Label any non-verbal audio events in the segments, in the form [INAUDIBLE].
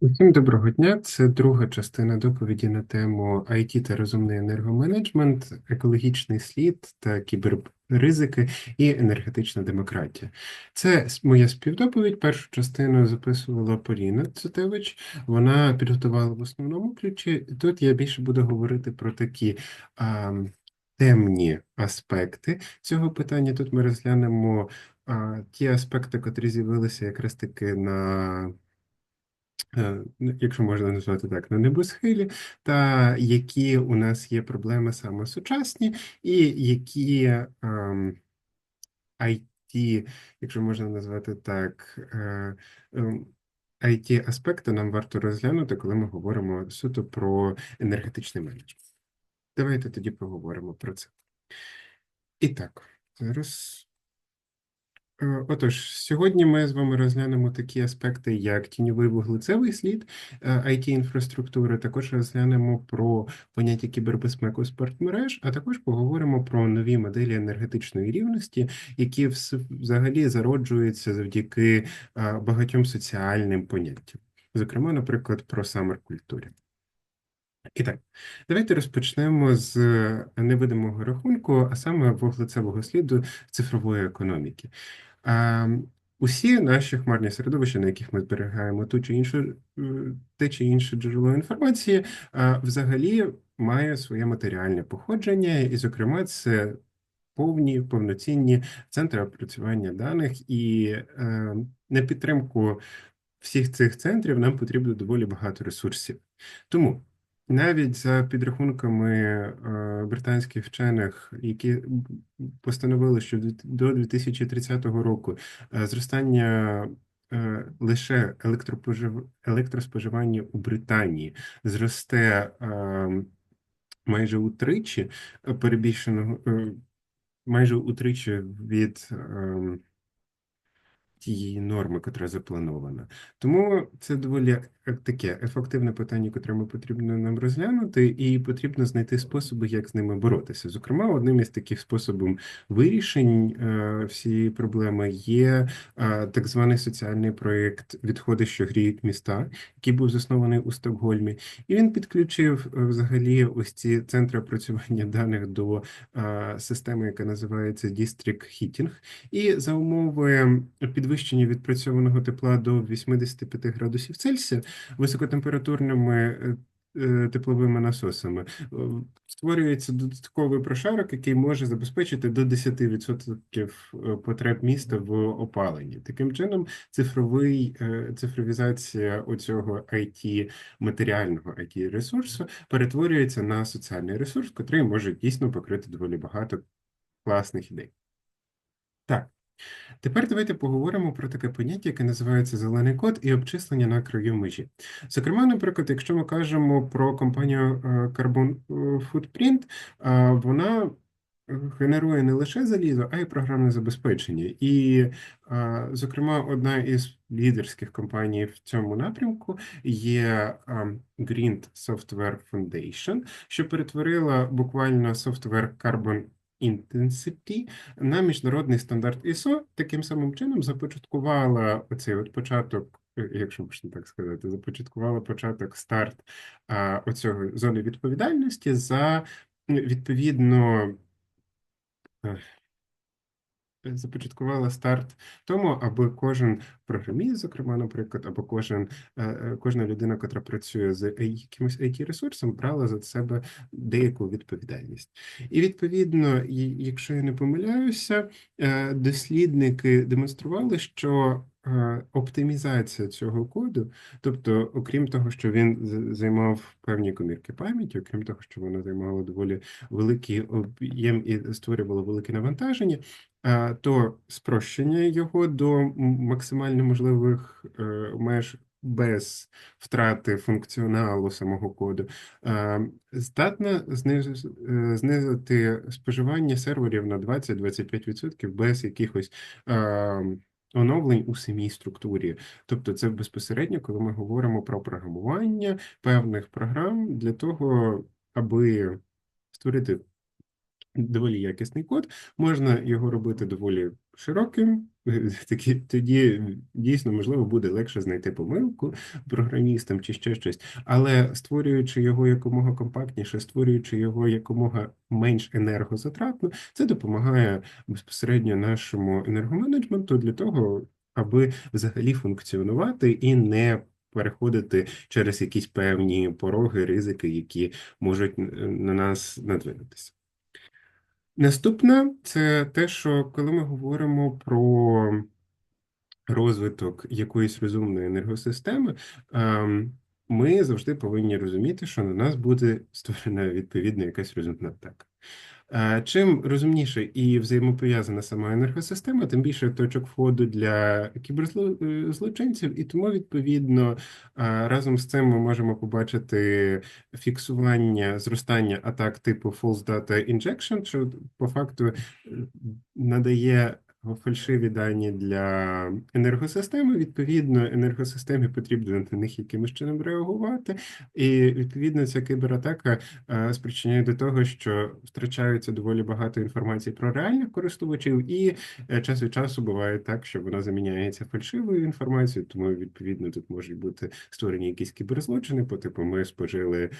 Усім доброго дня. Це друга частина доповіді на тему IT та розумний енергоменеджмент, екологічний слід та кіберризики і енергетична демократія. Це моя співдоповідь. Першу частину записувала Поліна Цутевич. Вона підготувала в основному ключі. Тут я більше буду говорити про такі а, темні аспекти цього питання. Тут ми розглянемо а, ті аспекти, котрі з'явилися якраз таки на якщо можна назвати так, на небосхилі, та які у нас є проблеми саме сучасні, і які ем, IT, якщо можна назвати так, е, ем, IT-аспекти нам варто розглянути, коли ми говоримо суто про енергетичний менеджмент. Давайте тоді поговоримо про це. І так, зараз. Е, Отож, сьогодні ми з вами розглянемо такі аспекти, як тіньовий вуглецевий слід IT-інфраструктури. Також розглянемо про поняття кібербезпеки спортмереж, а також поговоримо про нові моделі енергетичної рівності, які взагалі зароджуються завдяки е, багатьом соціальним поняттям. Зокрема, наприклад, про самер-культурі. І так, давайте розпочнемо з невидимого рахунку, а саме вуглецевого сліду цифрової економіки. А, Усі наші хмарні середовища, на яких ми зберігаємо ту чи іншу, е, те чи інше джерело інформації, взагалі має своє матеріальне походження, і, зокрема, це повні повноцінні центри опрацювання даних, і е, на підтримку всіх цих центрів нам потрібно доволі багато ресурсів. Тому. Навіть за підрахунками е, британських вчених, які постановили, що до 2030 року е, зростання е, лише електроспоживання у Британії зросте майже утричі перебільшеного майже утричі від тієї норми, котра запланована. Тому це доволі таке ефективне питання, котре ми потрібно нам розглянути, і потрібно знайти способи, як з ними боротися. Зокрема, одним із таких способів вирішень е, всієї проблеми є е, так званий соціальний проєкт Відходи, що гріють міста, який був заснований у Стокгольмі, і він підключив е, взагалі ось ці центри опрацювання даних до системи, яка називається District Heating, і за умови підвищення відпрацьованого тепла до 85 градусів Цельсія високотемпературними е, е, тепловими насосами е, створюється додатковий прошарок, який може забезпечити до 10% потреб міста в опаленні. Таким чином, цифровий цифровізація оцього IT, матеріального IT ресурсу перетворюється на соціальний ресурс, який може дійсно покрити доволі багато класних ідей. Так. Тепер давайте поговоримо про таке поняття, яке називається зелений код і обчислення на краю межі. Зокрема, наприклад, якщо ми кажемо про компанію е, Carbon Footprint, е, вона генерує не лише залізо, а й програмне забезпечення. І, е, зокрема, одна із лідерських компаній в цьому напрямку є е, Green Software Foundation, що перетворила буквально софтвер Carbon Intensity на міжнародний стандарт ISO, таким самим чином започаткувала оцей от початок, е, якщо можна так сказати, започаткувала початок старт а, оцього зони відповідальності за відповідно. Започаткувала старт тому, аби кожен програміст, зокрема, наприклад, або кожен е, е, кожна людина, яка працює з якимось it ресурсом, брала за себе деяку відповідальність. І відповідно, якщо я не помиляюся, е, дослідники демонстрували, що оптимізація цього коду, тобто, окрім того, що він займав певні комірки пам'яті, окрім того, що воно займало доволі великий об'єм і створювало велике навантаження, е, то спрощення його до максимально можливих е, меж без втрати функціоналу самого коду, е, здатна е, знизити споживання серверів на 20-25% без якихось е, оновлень у самій структурі. Тобто, це безпосередньо, коли ми говоримо про програмування певних програм для того, аби створити доволі якісний код, можна його робити доволі широким, [LAUGHS] такі тоді дійсно можливо буде легше знайти помилку програмістам чи ще щось, але створюючи його якомога компактніше, створюючи його якомога менш енергозатратно, це допомагає безпосередньо нашому енергоменеджменту для того, аби взагалі функціонувати і не переходити через якісь певні пороги, ризики, які можуть на нас надвинутися. Наступне це те, що коли ми говоримо про розвиток якоїсь розумної енергосистеми, ем, ми завжди повинні розуміти, що на нас буде створена відповідна якась розумна атака. Чим розумніше і взаємопов'язана сама енергосистема, тим більше точок входу для кіберзлочинців, і тому відповідно разом з цим ми можемо побачити фіксування зростання атак типу False Data Injection, що по факту е, надає фальшиві дані для енергосистеми. Відповідно, енергосистемі потрібно на них якимось чином реагувати, і відповідно ця кібератака е, спричиняє до того, що втрачається доволі багато інформації про реальних користувачів, і е, час від часу буває так, що вона заміняється фальшивою інформацією, тому відповідно тут можуть бути створені якісь кіберзлочини, по типу ми спожили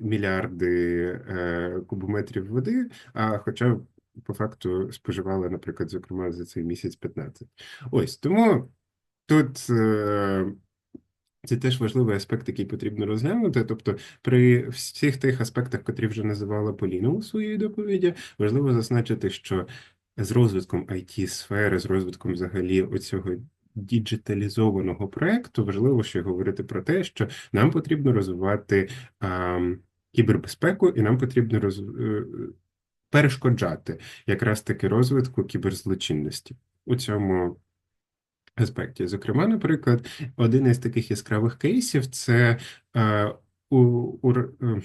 мільярди е, кубометрів води, а хоча по факту споживали, наприклад, зокрема за цей місяць 15. Ось тому тут. Е, це теж важливий аспект, який потрібно розглянути. Тобто, при всіх тих аспектах, котрі вже називала Поліна у своїй доповіді, важливо зазначити, що з розвитком it сфери з розвитком взагалі оцього діджиталізованого проекту, важливо ще говорити про те, що нам потрібно розвивати а, кібербезпеку, і нам потрібно роз, е, перешкоджати якраз таки розвитку кіберзлочинності у цьому аспекті. Зокрема, наприклад, один із таких яскравих кейсів це е, у, у, е,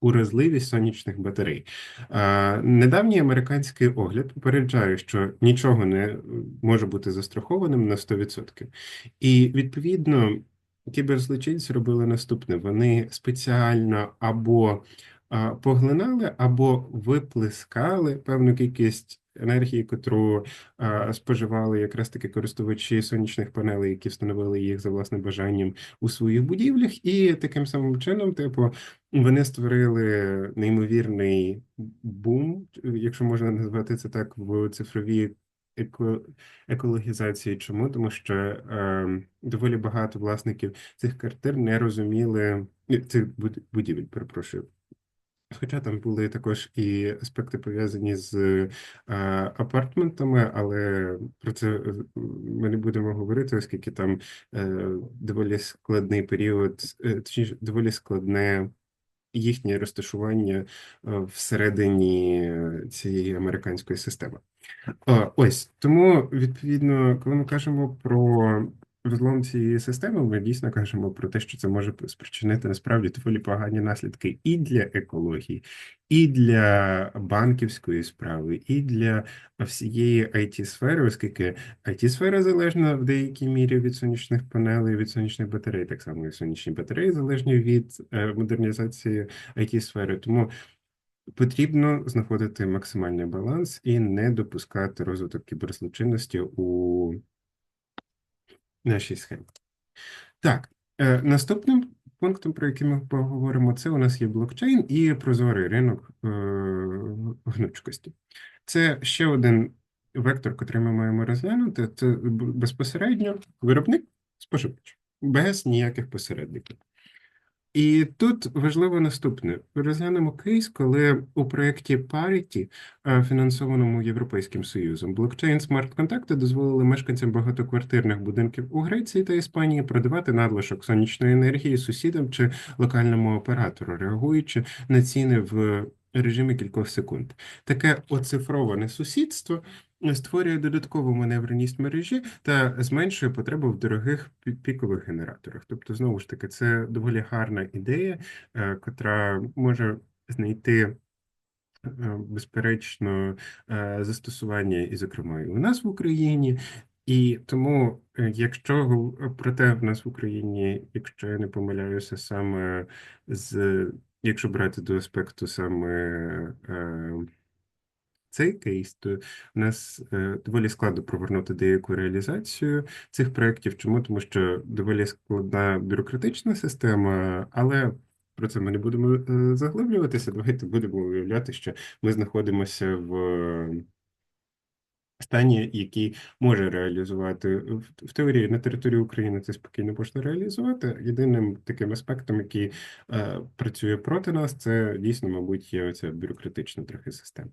уразливість сонячних батарей. Е, недавній американський огляд попереджає, що нічого не може бути застрахованим на 100%. І відповідно. Кіберзлочинці робили наступне: вони спеціально або поглинали або виплескали певну кількість енергії, котру споживали якраз таки користувачі сонячних панелей, які встановили їх за власним бажанням у своїх будівлях, і таким самим чином, типу, вони створили неймовірний бум, якщо можна назвати це так, в цифровій. Екологізації, чому? Тому, що е, доволі багато власників цих квартир не розуміли цих будівель, перепрошую, Хоча там були також і аспекти пов'язані з е, апартментами, але про це е, ми не будемо говорити, оскільки там е, доволі складний період, точніше, доволі складне їхнє розташування всередині цієї американської системи. Ось тому, відповідно, коли ми кажемо про розлом цієї системи, ми дійсно кажемо про те, що це може спричинити насправді доволі погані наслідки і для екології, і для банківської справи, і для всієї it сфери, оскільки it сфера залежна в деякій мірі від сонячних панелей, від сонячних батарей, так само і сонячні батареї залежні від е, модернізації it сфери. Тому Потрібно знаходити максимальний баланс і не допускати розвиток кіберзлочинності у нашій схемі. Так, е, наступним пунктом, про який ми поговоримо, це у нас є блокчейн і прозорий ринок е, гнучкості. Це ще один вектор, який ми маємо розглянути. Це безпосередньо виробник споживач без ніяких посередників. І тут важливо наступне: розглянемо кейс, коли у проєкті Parity, е, фінансованому Європейським Союзом, блокчейн смарт-контакти дозволили мешканцям багатоквартирних будинків у Греції та Іспанії продавати надлишок сонячної енергії сусідам чи локальному оператору, реагуючи на ціни в режимі кількох секунд. Таке оцифроване сусідство створює додаткову маневреність мережі та зменшує потребу в дорогих пікових генераторах. Тобто, знову ж таки, це доволі гарна ідея, е, котра може знайти. Е, безперечно, е, застосування, і, зокрема, і у нас в Україні, і тому, якщо проте в нас в Україні, якщо я не помиляюся, саме з якщо брати до аспекту саме цей кейс, то у нас е, доволі складно провернути деяку реалізацію цих проєктів. Чому? Тому що доволі складна бюрократична система, але про це ми не будемо е, заглиблюватися. Давайте будемо уявляти, що ми знаходимося в стані, який може реалізувати в, в теорії на території України це спокійно можна реалізувати. Єдиним таким аспектом, який е, працює проти нас, це дійсно, мабуть, є оця бюрократична трохи система.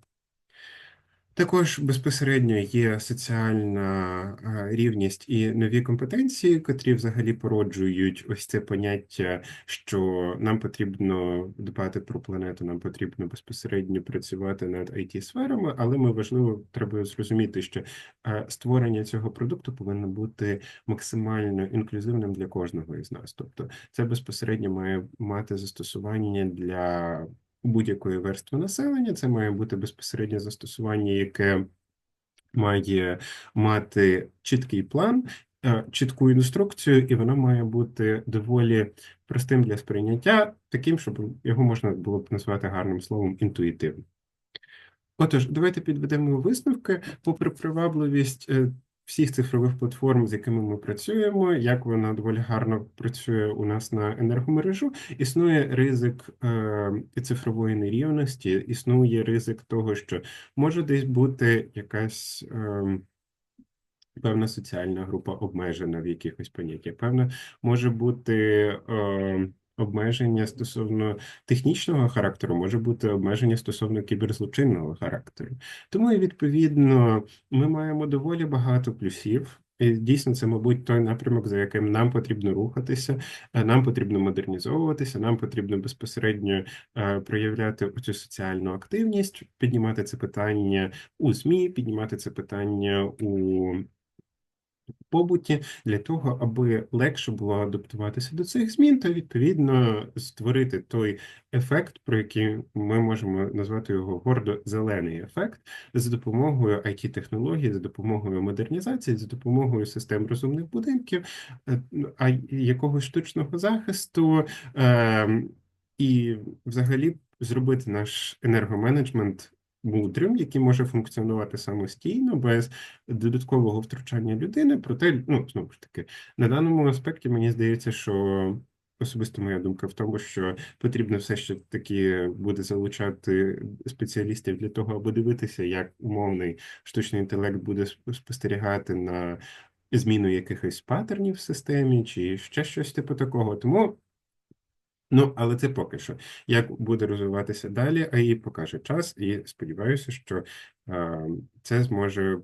Також безпосередньо є соціальна рівність і нові компетенції, котрі взагалі породжують ось це поняття, що нам потрібно дбати про планету, нам потрібно безпосередньо працювати над it сферами але ми важливо треба зрозуміти, що створення цього продукту повинно бути максимально інклюзивним для кожного із нас. Тобто, це безпосередньо має мати застосування для будь-якої верстви населення. Це має бути безпосереднє застосування, яке має мати чіткий план, е, чітку інструкцію, і воно має бути доволі простим для сприйняття, таким, щоб його можна було б назвати гарним словом інтуїтивним. Отож, давайте підведемо висновки попри привабливість е, всіх цифрових платформ, з якими ми працюємо, як вона доволі гарно працює у нас на енергомережу. Існує ризик е, цифрової нерівності, існує ризик того, що може десь бути якась. Е, Певна соціальна група обмежена в якихось поняттях. Певна може бути е, обмеження стосовно технічного характеру, може бути обмеження стосовно кіберзлочинного характеру. Тому і відповідно ми маємо доволі багато плюсів. І Дійсно, це, мабуть, той напрямок, за яким нам потрібно рухатися, е, нам потрібно модернізовуватися, нам потрібно безпосередньо е, проявляти цю соціальну активність, піднімати це питання у ЗМІ, піднімати це питання у побуті для того, аби легше було адаптуватися до цих змін, та відповідно створити той ефект, про який ми можемо назвати його гордо зелений ефект, за допомогою it технологій за допомогою модернізації, за допомогою систем розумних будинків, е, а якогось штучного захисту. Е і, взагалі, зробити наш енергоменеджмент мудрим, який може функціонувати самостійно, без додаткового втручання людини. Проте, ну знову ж таки, на даному аспекті мені здається, що. Особисто моя думка в тому, що потрібно все ж таки буде залучати спеціалістів для того, аби дивитися, як умовний штучний інтелект буде спостерігати на зміну якихось паттернів в системі, чи ще щось типу такого. Тому Ну, але це поки що. Як буде розвиватися далі, а її покаже час, і сподіваюся, що е, це зможе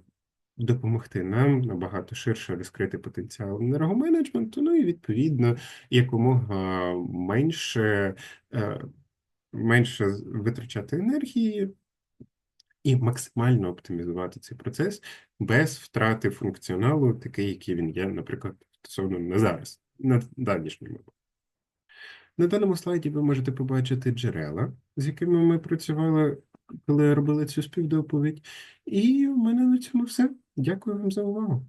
допомогти нам набагато ширше розкрити потенціал енергоменеджменту, ну і відповідно якомога менше, е, менше витрачати енергії. І максимально оптимізувати цей процес без втрати функціоналу, такий, який він є, наприклад, стосовно на зараз, на данішньому. На даному слайді ви можете побачити джерела, з якими ми працювали, коли робили цю співдоповідь. І в мене на цьому все. Дякую вам за увагу.